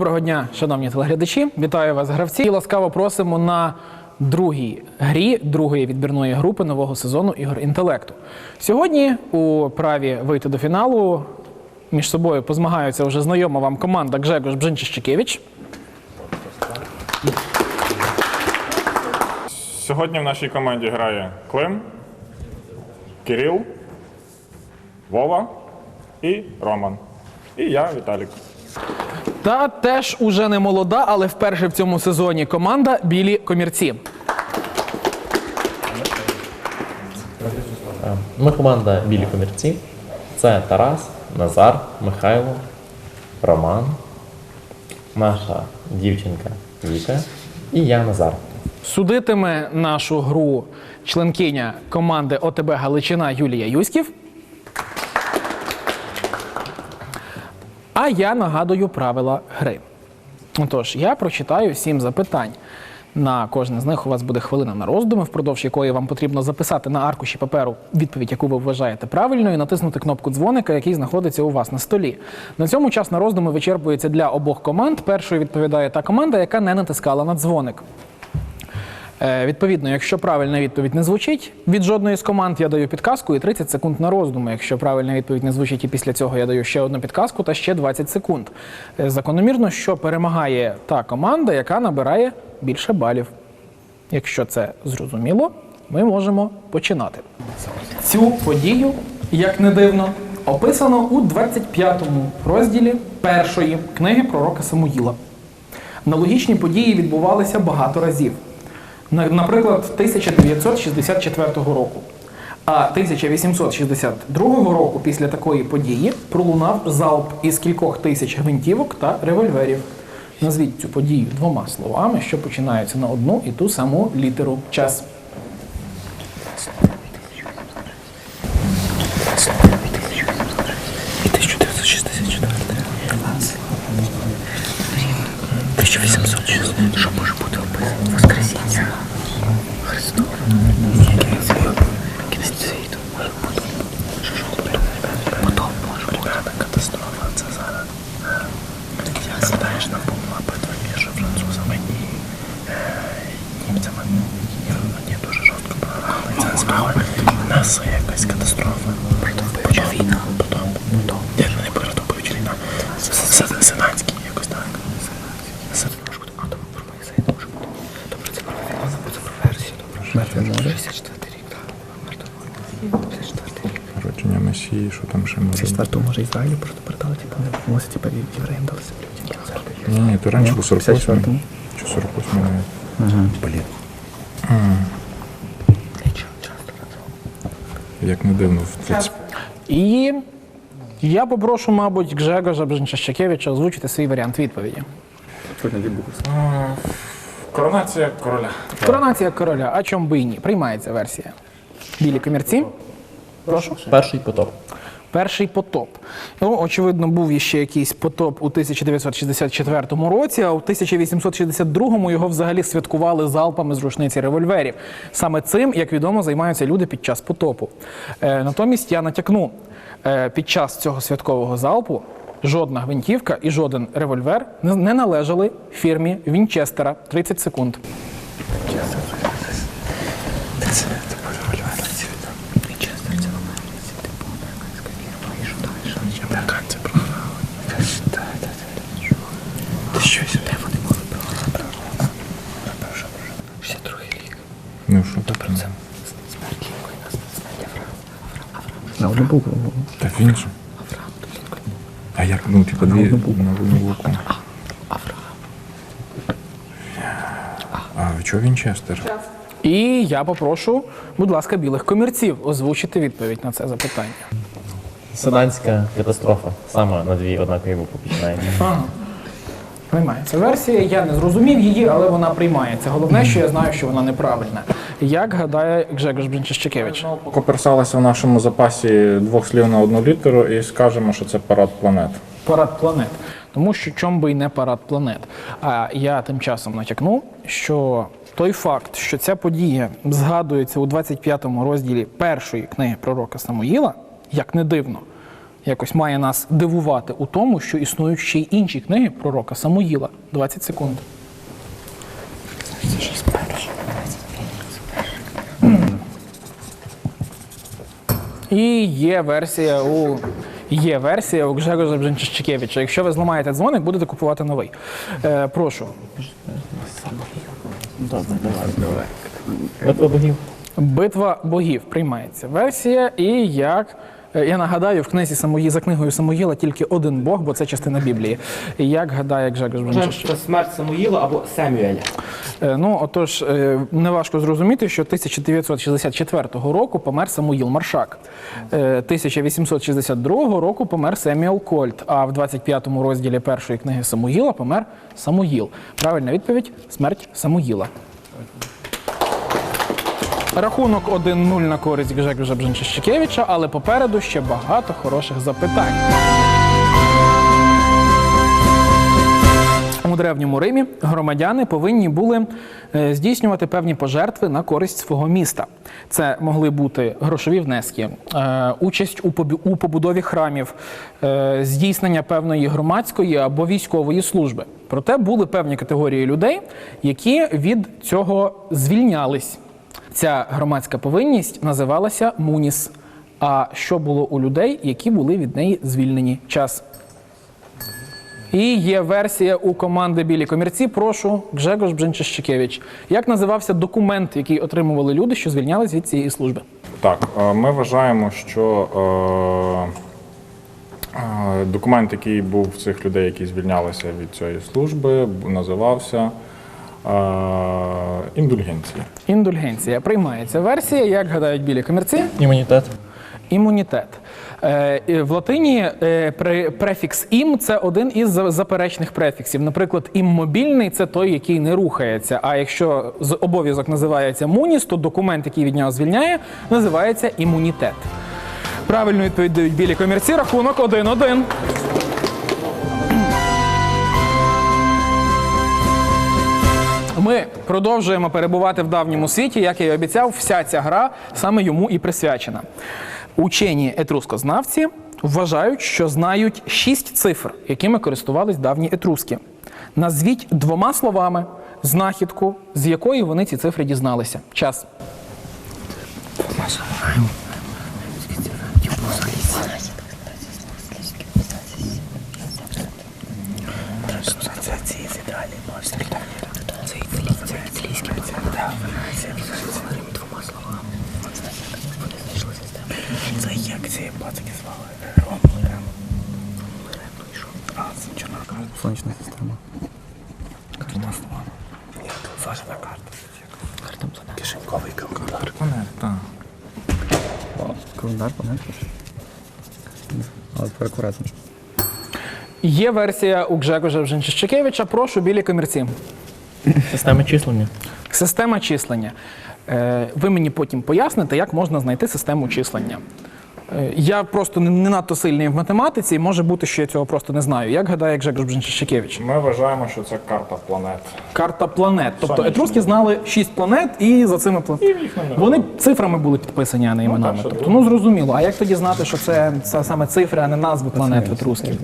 Доброго дня, шановні телеглядачі. Вітаю вас, гравці. І ласкаво просимо на другій грі другої відбірної групи нового сезону ігор інтелекту. Сьогодні у праві вийти до фіналу між собою позмагаються вже знайома вам команда Гжегош Бжинчищикевич. Сьогодні в нашій команді грає Клим, Кирил, Вова і Роман. І я, Віталік. Та теж уже не молода, але вперше в цьому сезоні команда Білі комірці. Ми команда Білі комірці. Це Тарас, Назар, Михайло, Роман, наша дівчинка Віка і я Назар. Судитиме нашу гру членкиня команди ОТБ Галичина Юлія Юськів. А я нагадую правила гри. Отож, я прочитаю сім запитань. На кожне з них у вас буде хвилина на роздуми, впродовж якої вам потрібно записати на аркуші паперу відповідь, яку ви вважаєте правильною, і натиснути кнопку дзвоника, який знаходиться у вас на столі. На цьому час на роздуми вичерпується для обох команд. Першою відповідає та команда, яка не натискала на дзвоник. Е, Відповідно, якщо правильна відповідь не звучить від жодної з команд, я даю підказку і 30 секунд на роздуми. Якщо правильна відповідь не звучить і після цього я даю ще одну підказку та ще 20 секунд. Е, Закономірно, що перемагає та команда, яка набирає більше балів. Якщо це зрозуміло, ми можемо починати. Цю подію, як не дивно, описано у 25-му розділі першої книги пророка Самуїла. Аналогічні події відбувалися багато разів. На- Наприклад, 1964 року. А 1862 року після такої події пролунав залп із кількох тисяч гвинтівок та револьверів. Назвіть цю подію двома словами, що починаються на одну і ту саму літеру час. Що може бути описано? Воскресіння. Христос. Кінець світу. Може бути. Що ж? Потом може бути. Катастрофа. Це зараз. Я знаєш, на була битва між французами і е, німцями. І вони дуже жорстко програли. Це. У нас якась катастрофа. Протопивча війна. Потом. Потом. Ні, не протопивча війна. Сенатський якось так. Це може бути. А, добре, про Моїсея може бути. Добре, це про Вавилон, або це про версію. Добре, що Мертве море. 64 рік, так. Мертве море. 54 рік. Народження Месії, що там ще може. бути? 54 може Ізраїлю просто передали, типу, не мусить, типу, євреям дали землю. Ні, ні, то раніше був 48 54-му. Чи 48 навіть. Блін. Як не дивно, в 30... І я попрошу, мабуть, Гжегожа Бженчащакевича озвучити свій варіант відповіді. Коронація короля. Коронація короля, а чом би і ні? Приймається версія. Білі комірці. Прошу. Перший потоп. Перший потоп. Ну, очевидно, був іще якийсь потоп у 1964 році, а у 1862 його взагалі святкували залпами з рушниці револьверів. Саме цим, як відомо, займаються люди під час потопу. Е, натомість я натякну, е, під час цього святкового залпу жодна гвинтівка і жоден револьвер не, не належали фірмі Вінчестера. 30 секунд. Американці програли. Ти щось, де вони могли програти? 62 рік. Ну що так? Це смерть Лінкольна, смерть Авраама. Авраам. Букву. Так він же. Авраам до Лінкольна. А як, ну, типу, дві на одну букву. А чого Вінчестер? І я попрошу, будь ласка, білих комірців озвучити відповідь на це запитання. Седанська катастрофа. Саме на дві однакові букви починається. Ага. Приймається версія. Я не зрозумів її, але вона приймається. Головне, що я знаю, що вона неправильна. Як гадає Гжегош Бенчищикевич? Покоперсалися в нашому запасі двох слів на одну літеру і скажемо, що це парад планет. Парад планет. Тому що чом би і не парад планет. А я тим часом натякну, що той факт, що ця подія згадується у 25-му розділі першої книги пророка Самуїла, як не дивно, якось має нас дивувати у тому, що існують ще й інші книги пророка Самуїла. 20 секунд. І є версія у є версія у Гжегожа Бженчищикевича. Якщо ви зламаєте дзвоник, будете купувати новий. Е, прошу. Битва богів. Битва богів приймається версія, і як. Е, Я нагадаю, в книзі Самої за книгою Самоїла тільки один Бог, бо це частина Біблії. Як гадає Бженчищик? що це смерть Самуїла або Семюеля. Е, Ну, отож, е, неважко зрозуміти, що 1964 року помер Самуїл Маршак. Е, 1862 року помер Семюел Кольт, а в 25 розділі першої книги Самуїла помер Самуїл. Правильна відповідь смерть Самуїла. Рахунок 1-0 на користь Гжегожа Бженчищикевича, але попереду ще багато хороших запитань. У древньому Римі громадяни повинні були е, здійснювати певні пожертви на користь свого міста. Це могли бути грошові внески, е, участь у побудові храмів, е, здійснення певної громадської або військової служби. Проте були певні категорії людей, які від цього звільнялись. Ця громадська повинність називалася муніс. А що було у людей, які були від неї звільнені? Час. І є версія у команди Білі комірці. Прошу, Гжегош Бженчищикевич. Як називався документ, який отримували люди, що звільнялись від цієї служби? Так, е, ми вважаємо, що е, е, документ, який був в цих людей, які звільнялися від цієї служби, називався індульгенція. Індульгенція. Приймається версія, як гадають білі комірці. Імунітет. Імунітет. Е, в латині е, префікс ім це один із заперечних префіксів. Наприклад, іммобільний це той, який не рухається. А якщо з- обов'язок називається муніс, то документ, який від нього звільняє, називається імунітет. Правильну відповідь дають білі комірці. Рахунок 1-1. Ми продовжуємо перебувати в давньому світі, як я і обіцяв, вся ця гра саме йому і присвячена. Учені етрускознавці вважають, що знають шість цифр, якими користувались давні етруски. Назвіть двома словами знахідку, з якої вони ці цифри дізналися. Час. Ідеальні монстри. Це італійські Це двома словами. Вони знайшли систему. Це як ці пацики звали? Ромли. Ромли, ну і що? А, це чорна карта. Сонячна система. Двома словами. Ні, фазова карта. Карта Кишеньковий календар. Так. Календар, планет. Але перекуратно. Є версія у Гжегожа Бженчищикевича. Прошу білі комірці. Система числення. Система числення. Е, Ви мені потім поясните, як можна знайти систему числення. Е, Я просто не- надто сильний в математиці, і може бути, що я цього просто не знаю. Як гадає Гжегош Бженчищикевич? Ми вважаємо, що це карта планет. Карта планет. Тобто Сонячна. етруски знали шість планет, і за цими планетами. Вони цифрами були підписані, а не іменами. так, тобто, ну зрозуміло. А як тоді знати, що це, це саме цифри, а не назви планет етрусків?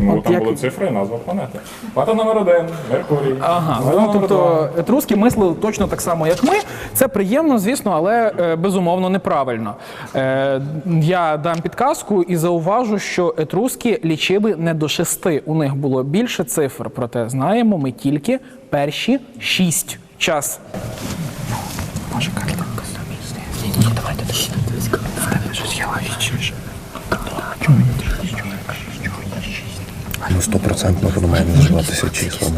Ну, От там як- були цифри і назва планети. Планета номер один, Меркурій. Ага, Планета ну, номер тобто етруски мислили точно так само, як ми. Це приємно, звісно, але е, безумовно неправильно. Е, я дам підказку і зауважу, що етруски лічили не до шести. У них було більше цифр, проте знаємо ми тільки перші шість. Час. Може карта? Ні, ні, давайте так. Щось є логічніше. Чому мені треба чого я шість? Ну, стопроцентно воно має називатися числами.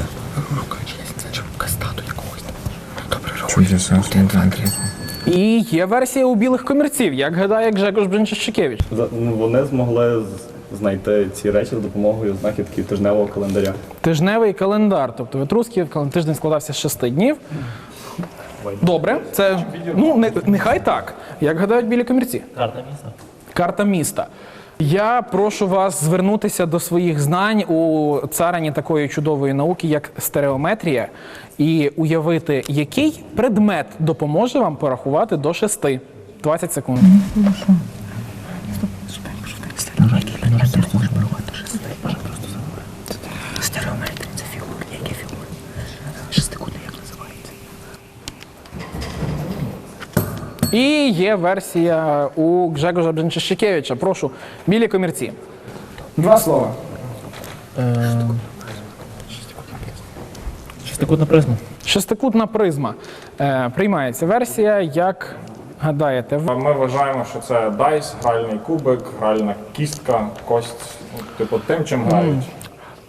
І є версія у білих комірців, як гадає Гжегош Бринчащикевич. За- ну, Вони змогли знайти ці речі за допомогою знахідки тижневого календаря. Тижневий календар. Тобто в тиждень складався з шести днів. Добре, це ну не, нехай так. Як гадають білі комірці. Карта міста. Карта міста. Я прошу вас звернутися до своїх знань у царині такої чудової науки, як стереометрія, і уявити, який предмет допоможе вам порахувати до шести. 20 секунд. Стереометрія. Стереометри, це фігури, які фігури? Шестикутний як називається? І є версія у Гжегожа Бженчищикевича. Прошу, білі комірці. Два слова. Шестикутна призма. Шестикутна призма. Е, приймається версія, як гадаєте. Ми вважаємо, що це дайс, гральний кубик, гральна кістка, кость, ну, типу тим, чим грають.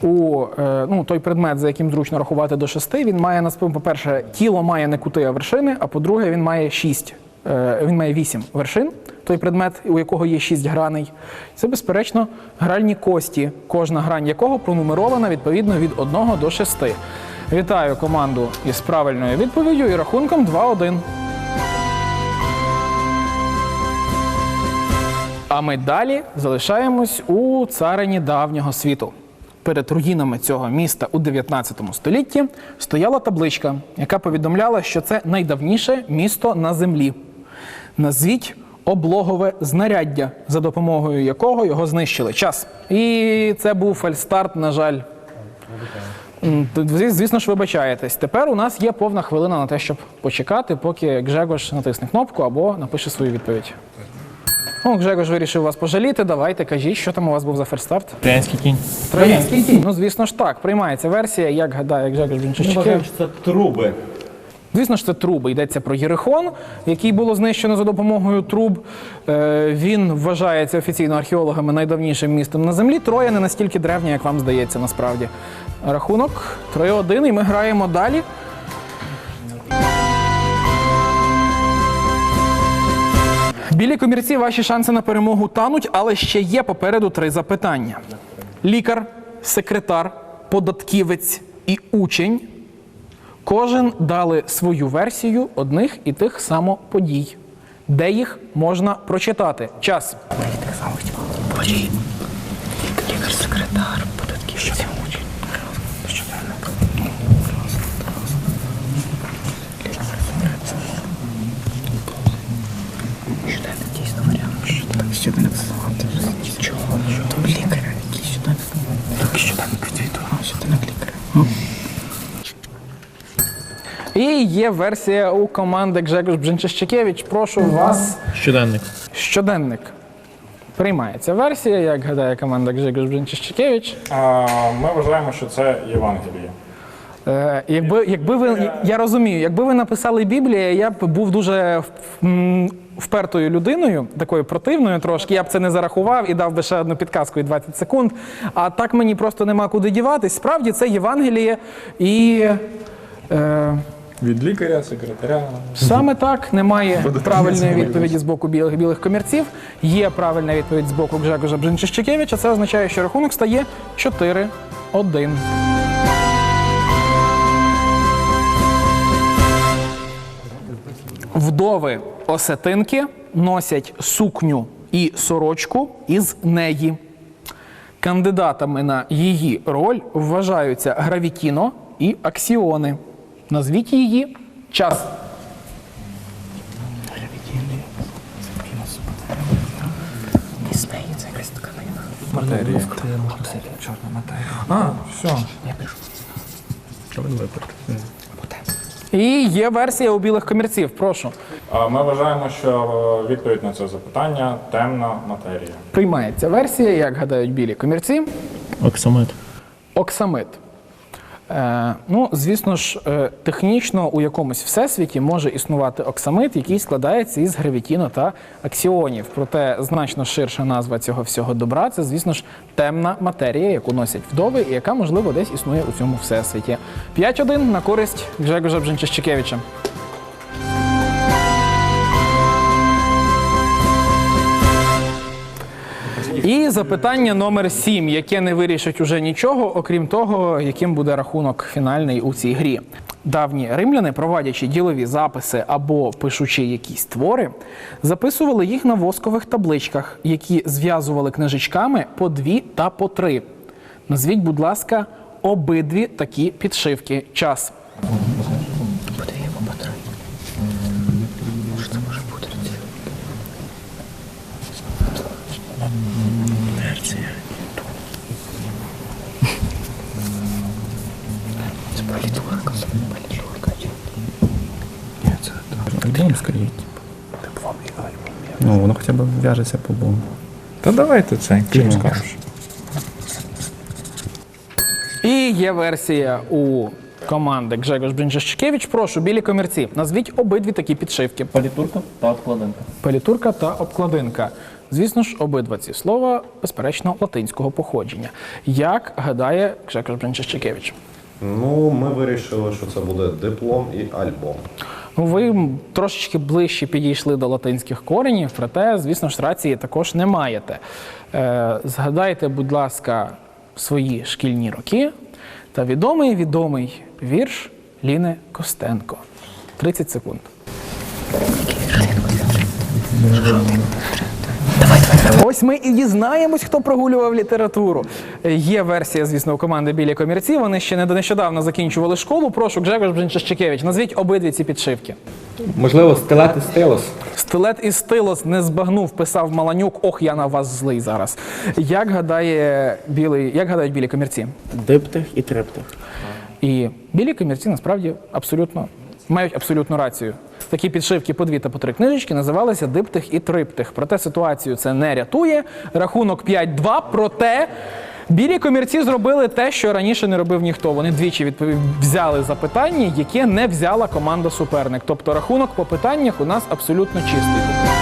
у е, ну, той предмет, за яким зручно рахувати до шести, він має по-перше, тіло має не кути, а вершини, а по-друге, він має шість. Е, він має вісім вершин, той предмет, у якого є шість граней. Це, безперечно, гральні кості, кожна грань якого пронумерована відповідно від 1 до 6. Вітаю команду із правильною відповіддю і рахунком 2-1. А ми далі залишаємось у царині давнього світу. Перед руїнами цього міста у 19 столітті стояла табличка, яка повідомляла, що це найдавніше місто на землі. Назвіть облогове знаряддя, за допомогою якого його знищили. Час. І це був фальстарт, на жаль. Звісно ж, вибачаєтесь. Тепер у нас є повна хвилина на те, щоб почекати, поки Гжегош натисне кнопку або напише свою відповідь. Ну, Гжегош вирішив вас пожаліти. Давайте, кажіть, що там у вас був за ферстарт? Троянський кінь. Троянський кінь. Ну, звісно ж так. Приймається версія, як гадає Гжегош Бінчичкевич. це труби. Звісно ж, це труби. Йдеться про Єрихон, який було знищено за допомогою труб. Е, Він вважається офіційно археологами найдавнішим містом на землі. Троя не настільки древня, як вам здається, насправді. Рахунок 3-1, і ми граємо далі. Білі комірці, ваші шанси на перемогу тануть, але ще є попереду три запитання: лікар, секретар, податківець і учень Кожен дали свою версію одних і тих само подій. Де їх можна прочитати? Час. Так само Божі. Лікар-секретар. Щоденно. Щоденно дійсно варіант. Щоденно. Щоденно. Чого? То лікаря. Який щоденно? Так, щоденно квіту. Щоденно лікаря. І є версія у команди Гжегош Бженчищикевич. Прошу вас. Щоденник. Щоденник. Приймається версія, як гадає команда Гжегош Бженчищикевич. Ми вважаємо, що це Євангеліє. Е, якби, якби ви, я розумію, якби ви написали Біблія, я б був дуже м, впертою людиною, такою противною трошки, я б це не зарахував і дав би ще одну підказку і 20 секунд. А так мені просто нема куди діватись. Справді це Євангеліє і. Е, Від лікаря, секретаря. Саме так немає правильної відповіді з боку білих білих комірців. Є правильна відповідь з боку Гжегожа Бженчищикевича. Це означає, що рахунок стає 4-1. Вдови осетинки носять сукню і сорочку із неї. Кандидатами на її роль вважаються Гравітіно і Аксіони. Назвіть її час. Матерія. Чорна матерія. А, все. Я пишу. І є версія у білих комірців. Прошу. Ми вважаємо, що е, відповідь на це запитання темна матерія. Приймається версія, як гадають білі комірці. Оксамит. Оксамит. Е, ну, звісно ж, е, технічно у якомусь всесвіті може існувати оксамит, який складається із гравітіну та аксіонів. Проте значно ширша назва цього всього добра це, звісно ж, темна матерія, яку носять вдови, і яка, можливо, десь існує у цьому всесвіті. 5-1 на користь Гжегожа Бженчищикевича. І запитання номер 7, яке не вирішить уже нічого, окрім того, яким буде рахунок фінальний у цій грі. Давні римляни, проводячи ділові записи або пишучи якісь твори, записували їх на воскових табличках, які зв'язували книжечками по дві та по три. Назвіть, будь ласка, обидві такі підшивки. Час. Це альбом скоріше. Диплом і альбом. Ну, воно хоча б в'яжеться по бомбу. Та давайте це, Клім скажеш. І є версія у команди Гжегош Бринчащикевич. Прошу, білі комірці. Назвіть обидві такі підшивки: Політурка та обкладинка. палітурка та обкладинка. Звісно ж, обидва ці слова, безперечно, латинського походження. Як гадає Гжегош Бринчащикевич? Ну, ми вирішили, що це буде диплом і альбом. Ну, ви трошечки ближче підійшли до латинських коренів, проте, звісно ж, рації також не маєте. Е, згадайте, будь ласка, свої шкільні роки та відомий відомий вірш Ліни Костенко. 30 секунд. Ось ми і дізнаємось, хто прогулював літературу. Є версія, звісно, у команди білі комірці. Вони ще не нещодавно закінчували школу. Прошу, Гжегош Бринчащикевич, назвіть обидві ці підшивки. Можливо, стилет і стилос. Стилет і стилос не збагнув, писав Маланюк. Ох, я на вас злий зараз. Як гадає білий, як гадають білі комірці? Диптих і триптих. І білі комірці насправді абсолютно мають абсолютну рацію. Такі підшивки по дві та по три книжечки називалися диптих і триптих. Проте ситуацію це не рятує. Рахунок 5-2. Проте білі комірці зробили те, що раніше не робив ніхто. Вони двічі відповів взяли запитання, яке не взяла команда суперник. Тобто рахунок по питаннях у нас абсолютно чистий.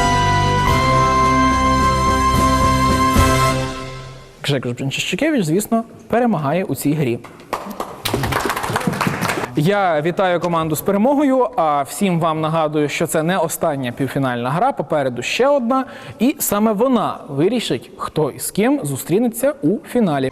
Бринчащикевич, звісно, перемагає у цій грі. Я вітаю команду з перемогою. А всім вам нагадую, що це не остання півфінальна гра. Попереду ще одна, і саме вона вирішить, хто і з ким зустрінеться у фіналі.